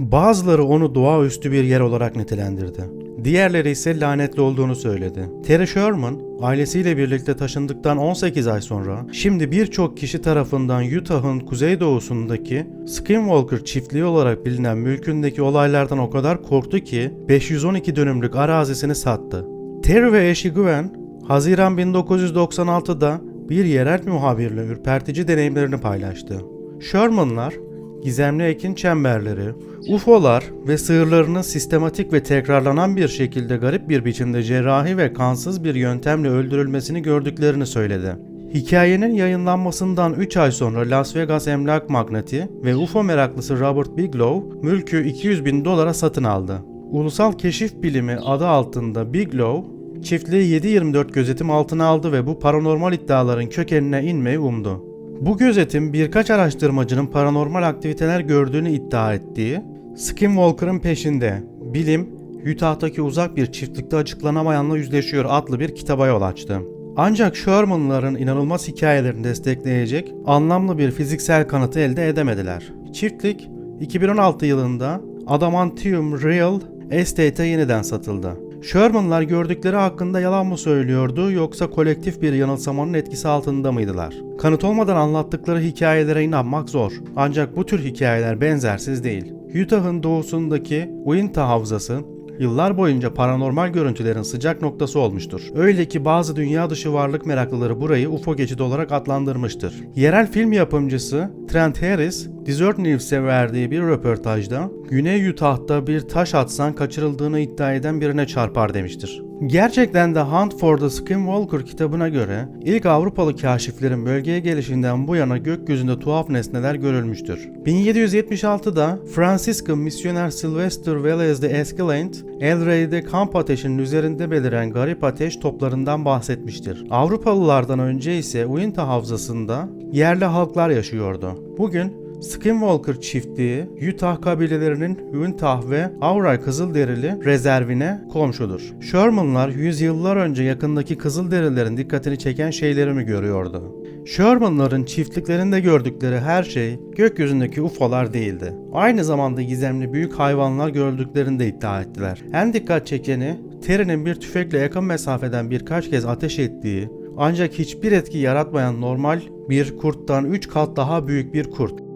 Bazıları onu doğaüstü bir yer olarak nitelendirdi. Diğerleri ise lanetli olduğunu söyledi. Terry Sherman, ailesiyle birlikte taşındıktan 18 ay sonra, şimdi birçok kişi tarafından Utah'ın kuzeydoğusundaki Skinwalker çiftliği olarak bilinen mülkündeki olaylardan o kadar korktu ki 512 dönümlük arazisini sattı. Terry ve eşi Gwen, Haziran 1996'da bir yerel muhabirle ürpertici deneyimlerini paylaştı. Sherman'lar, gizemli ekin çemberleri, UFO'lar ve sığırlarının sistematik ve tekrarlanan bir şekilde garip bir biçimde cerrahi ve kansız bir yöntemle öldürülmesini gördüklerini söyledi. Hikayenin yayınlanmasından 3 ay sonra Las Vegas emlak magnati ve UFO meraklısı Robert Bigelow mülkü 200 bin dolara satın aldı. Ulusal Keşif Bilimi adı altında Bigelow, çiftliği 7-24 gözetim altına aldı ve bu paranormal iddiaların kökenine inmeyi umdu. Bu gözetim birkaç araştırmacının paranormal aktiviteler gördüğünü iddia ettiği Skinwalker'ın peşinde Bilim, Utah'taki uzak bir çiftlikte açıklanamayanla yüzleşiyor adlı bir kitaba yol açtı. Ancak Sherman'ların inanılmaz hikayelerini destekleyecek anlamlı bir fiziksel kanıtı elde edemediler. Çiftlik 2016 yılında Adamantium Real Estate'e yeniden satıldı. Sherman'lar gördükleri hakkında yalan mı söylüyordu yoksa kolektif bir yanılsamanın etkisi altında mıydılar? Kanıt olmadan anlattıkları hikayelere inanmak zor. Ancak bu tür hikayeler benzersiz değil. Utah'ın doğusundaki Uinta Havzası yıllar boyunca paranormal görüntülerin sıcak noktası olmuştur. Öyle ki bazı dünya dışı varlık meraklıları burayı UFO geçidi olarak adlandırmıştır. Yerel film yapımcısı Trent Harris, Desert News'e verdiği bir röportajda Güney Utah'ta bir taş atsan kaçırıldığını iddia eden birine çarpar demiştir. Gerçekten de Hunt for the Skinwalker kitabına göre ilk Avrupalı kaşiflerin bölgeye gelişinden bu yana gökyüzünde tuhaf nesneler görülmüştür. 1776'da Franciscan misyoner Sylvester Velez de Escalante, El Rey'de kamp ateşinin üzerinde beliren garip ateş toplarından bahsetmiştir. Avrupalılardan önce ise Uinta Havzası'nda yerli halklar yaşıyordu. Bugün Skinwalker çiftliği Utah kabilelerinin Uintah ve Auray Kızılderili rezervine komşudur. Shermanlar yüzyıllar önce yakındaki Kızılderililerin dikkatini çeken şeyleri mi görüyordu? Shermanların çiftliklerinde gördükleri her şey gökyüzündeki UFO'lar değildi. Aynı zamanda gizemli büyük hayvanlar gördüklerini de iddia ettiler. En dikkat çekeni Terry'nin bir tüfekle yakın mesafeden birkaç kez ateş ettiği ancak hiçbir etki yaratmayan normal bir kurttan 3 kat daha büyük bir kurt.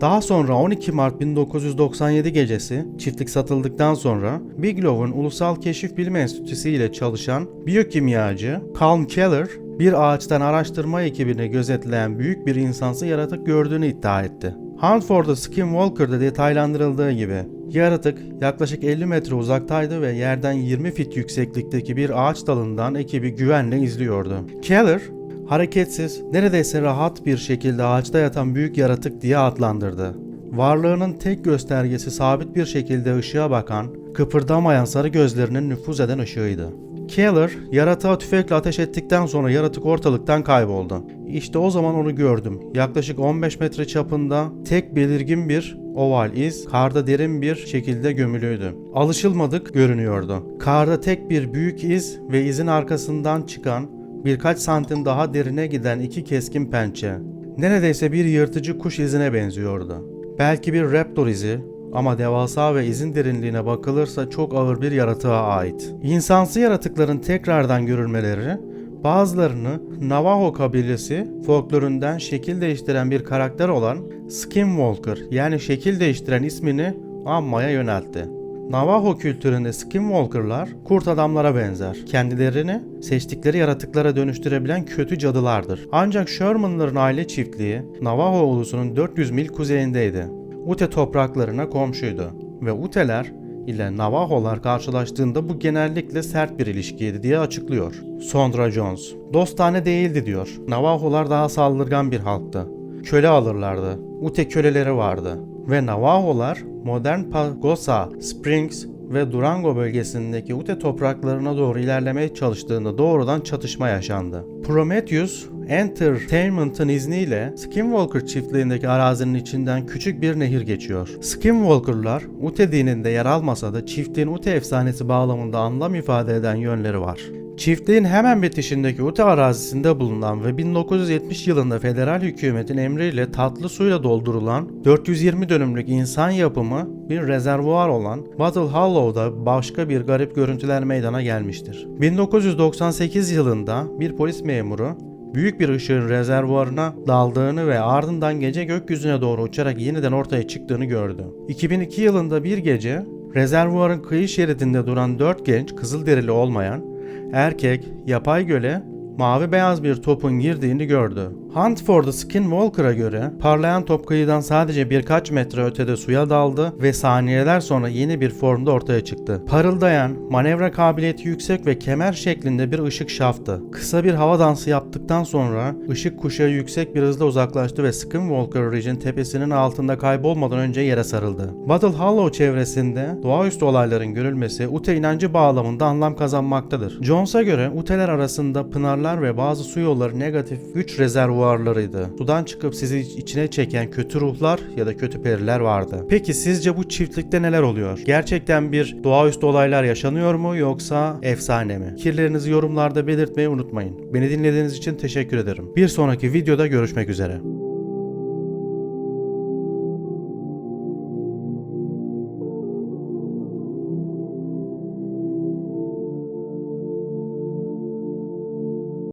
Daha sonra 12 Mart 1997 gecesi çiftlik satıldıktan sonra Bigelow'un Ulusal Keşif Bilim Enstitüsü ile çalışan biyokimyacı Calm Keller bir ağaçtan araştırma ekibine gözetleyen büyük bir insansı yaratık gördüğünü iddia etti. Hunt for the Skinwalker'da detaylandırıldığı gibi yaratık yaklaşık 50 metre uzaktaydı ve yerden 20 fit yükseklikteki bir ağaç dalından ekibi güvenle izliyordu. Keller hareketsiz, neredeyse rahat bir şekilde ağaçta yatan büyük yaratık diye adlandırdı. Varlığının tek göstergesi sabit bir şekilde ışığa bakan, kıpırdamayan sarı gözlerinin nüfuz eden ışığıydı. Keller, yaratığa tüfekle ateş ettikten sonra yaratık ortalıktan kayboldu. İşte o zaman onu gördüm. Yaklaşık 15 metre çapında tek belirgin bir oval iz karda derin bir şekilde gömülüydü. Alışılmadık görünüyordu. Karda tek bir büyük iz ve izin arkasından çıkan birkaç santim daha derine giden iki keskin pençe. Neredeyse bir yırtıcı kuş izine benziyordu. Belki bir raptor izi ama devasa ve izin derinliğine bakılırsa çok ağır bir yaratığa ait. İnsansı yaratıkların tekrardan görülmeleri bazılarını Navajo kabilesi folklorundan şekil değiştiren bir karakter olan Skinwalker yani şekil değiştiren ismini anmaya yöneltti. Navajo kültüründe skinwalker'lar kurt adamlara benzer. Kendilerini seçtikleri yaratıklara dönüştürebilen kötü cadılardır. Ancak Sherman'ların aile çiftliği Navajo ulusunun 400 mil kuzeyindeydi. Ute topraklarına komşuydu ve Uteler ile Navajo'lar karşılaştığında bu genellikle sert bir ilişkiydi diye açıklıyor. Sondra Jones, dostane değildi diyor. Navajo'lar daha saldırgan bir halktı. Köle alırlardı. Ute köleleri vardı ve Navajo'lar modern Pagosa Springs ve Durango bölgesindeki Ute topraklarına doğru ilerlemeye çalıştığında doğrudan çatışma yaşandı. Prometheus Entertainment'ın izniyle Skinwalker çiftliğindeki arazinin içinden küçük bir nehir geçiyor. Skinwalker'lar Ute dininde yer almasa da çiftliğin Ute efsanesi bağlamında anlam ifade eden yönleri var. Çiftliğin hemen bitişindeki Ute arazisinde bulunan ve 1970 yılında federal hükümetin emriyle tatlı suyla doldurulan 420 dönümlük insan yapımı bir rezervuar olan Battle Hollow'da başka bir garip görüntüler meydana gelmiştir. 1998 yılında bir polis memuru büyük bir ışığın rezervuarına daldığını ve ardından gece gökyüzüne doğru uçarak yeniden ortaya çıktığını gördü. 2002 yılında bir gece rezervuarın kıyı şeridinde duran 4 genç kızılderili olmayan erkek yapay göle mavi beyaz bir topun girdiğini gördü. Hunt for the Skinwalker'a göre parlayan top kıyıdan sadece birkaç metre ötede suya daldı ve saniyeler sonra yeni bir formda ortaya çıktı. Parıldayan, manevra kabiliyeti yüksek ve kemer şeklinde bir ışık şaftı. Kısa bir hava dansı yaptıktan sonra ışık kuşağı yüksek bir hızla uzaklaştı ve Skinwalker Ridge'in tepesinin altında kaybolmadan önce yere sarıldı. Battle Hollow çevresinde doğaüstü olayların görülmesi Ute inancı bağlamında anlam kazanmaktadır. Jones'a göre Ute'ler arasında pınarlar ve bazı su yolları negatif güç rezervuarlarıydı. Sudan çıkıp sizi içine çeken kötü ruhlar ya da kötü periler vardı. Peki sizce bu çiftlikte neler oluyor? Gerçekten bir doğaüstü olaylar yaşanıyor mu yoksa efsane mi? Fikirlerinizi yorumlarda belirtmeyi unutmayın. Beni dinlediğiniz için teşekkür ederim. Bir sonraki videoda görüşmek üzere.